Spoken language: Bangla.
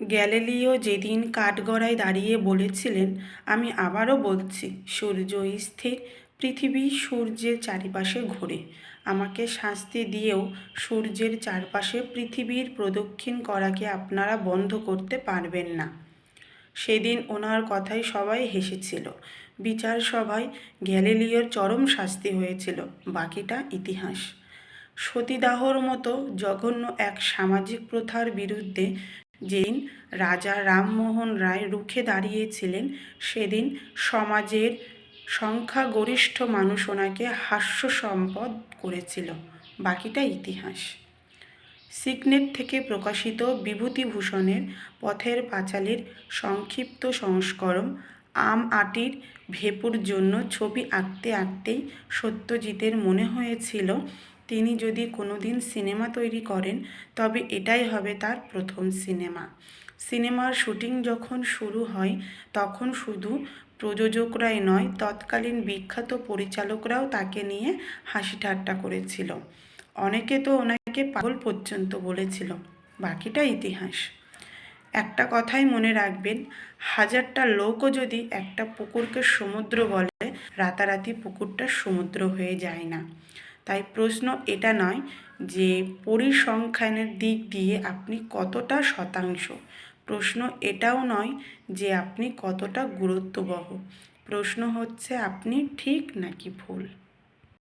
গ্যালিলিও যেদিন কাঠগড়ায় দাঁড়িয়ে বলেছিলেন, আমি আবারও বলছি, সূর্য স্থির, পৃথিবী সূর্যের চারিপাশে ঘোরে। আমাকে শাস্তি দিয়েও সূর্যের চারপাশে পৃথিবীর প্রদক্ষিণ করাকে আপনারা বন্ধ করতে পারবেন না। সেদিন ওনার কথায় সবাই হেসেছিল। বিচার সভায় গ্যালিলিওর চরম শাস্তি হয়েছিল, বাকিটা ইতিহাস। সতীদাহর মতো জঘন্য এক সামাজিক প্রথার বিরুদ্ধে যেদিন রাজা রামমোহন রায় রুখে দাঁড়িয়েছিলেন, সেদিন সমাজের সংখ্যাগরিষ্ঠ মানুষ ওনাকে হাস্য সম্পদ করেছিল। বাকিটা ইতিহাস। সিগনেট থেকে প্রকাশিত বিভূতিভূষণের পথের পাঁচালীর সংক্ষিপ্ত সংস্করণ আম আটির ভেপুর জন্য ছবি আঁকতে আঁকতেই সত্যজিতের মনে হয়েছিল তিনি যদি কোনোদিন সিনেমা তৈরি করেন, তবে এটাই হবে তার প্রথম সিনেমা। সিনেমার শুটিং যখন শুরু হয়, তখন শুধু প্রযোজকরাই নয়, তৎকালীন বিখ্যাত পরিচালকরাও তাকে নিয়ে হাসি ঠাট্টা করেছিল। অনেকে তো ওনাকে পাগল পর্যন্ত বলেছিল, বাকিটা ইতিহাস। একটা কথাই মনে রাখবেন, হাজারটা লোকও যদি একটা পুকুরকে সমুদ্র বলে, রাতারাতি পুকুরটা সমুদ্র হয়ে যায় না। তাই প্রশ্ন এটা নয় যে পরিসংখ্যানের দিক দিয়ে আপনি কতটা শতাংশ। প্রশ্ন এটাও নয় যে আপনি কতটা গুরুত্ববহ। প্রশ্ন হচ্ছে, আপনি ঠিক নাকি ভুল?